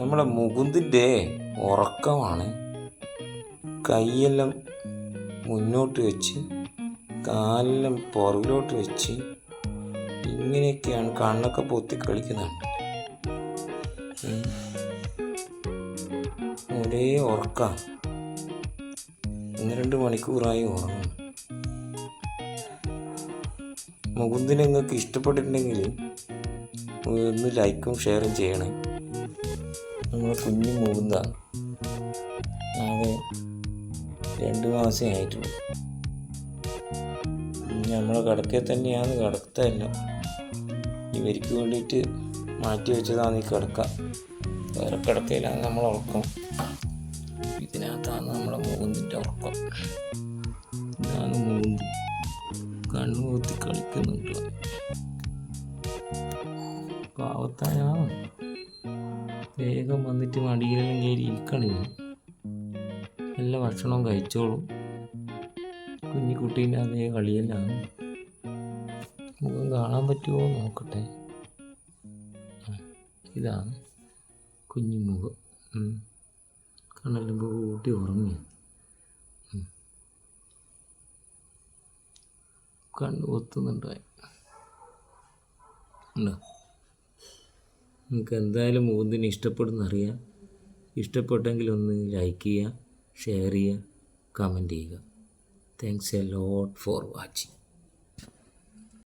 നമ്മളെ മുകുന്ദിന്റെ ഉറക്കമാണ് കൈയെല്ലാം മുന്നോട്ട് വെച്ച് കാലെല്ലാം പുറകിലോട്ട് വെച്ച് ഇങ്ങനെയൊക്കെയാണ് കണ്ണൊക്കെ പൊത്തി കളിക്കുന്നുണ്ട്. ഒരേ ഉറക്ക. ഒന്ന് രണ്ട് മണിക്കൂറായി ഉറങ്ങും മുകുന്ദിനെ നിങ്ങൾക്ക് ഇഷ്ടപ്പെട്ടിട്ടുണ്ടെങ്കിൽ ഒന്ന് ലൈക്കും ഷെയറും ചെയ്യണേ. നമ്മളെ കുഞ്ഞു മുകുന്ദ ആകെ രണ്ട് മാസം ആയിട്ടുള്ളൂ. നമ്മളെ കിടക്കെ തന്നെയാണ് കിടത്തല്ല ഇവർക്ക് വേണ്ടിയിട്ട് മാറ്റി വെച്ചതാണ് ഈ കിടക്ക. വേറെ കിടക്കയിലാണ് നമ്മൾ ഉറക്കം ഇതിനകത്താണ് നമ്മളെ മുകുന്തിന്റെ ഉറക്കം. ഇതാണ് മുകുന്തി കണ്ണു കൂത്തി കളിക്കുന്നുണ്ട്. പാവത്തായ വേഗം വന്നിട്ട് വണ്ടിയിലെല്ലാം കയറി ഇരിക്കണേ നല്ല ഭക്ഷണവും കഴിച്ചോളും. കുഞ്ഞിക്കുട്ടീന്റെ അതേ കളിയെല്ലാം മുഖം കാണാൻ പറ്റുമോ നോക്കട്ടെ. ഇതാണ് കുഞ്ഞു മുഖം. കണ്ണെല്ലാം കൂട്ടി ഉറങ്ങി. കണ്ണു ഒത്തുന്നുണ്ടായി ഉണ്ടോ? നിങ്ങൾക്ക് എന്തായാലും മുകുന്ദിനെ ഇഷ്ടപ്പെടുന്നറിയാം. ഇഷ്ടപ്പെട്ടെങ്കിൽ ഒന്ന് ലൈക്ക് ചെയ്യുക ഷെയർ ചെയ്യുക കമന്റ് ചെയ്യുക. Thanks a lot for watching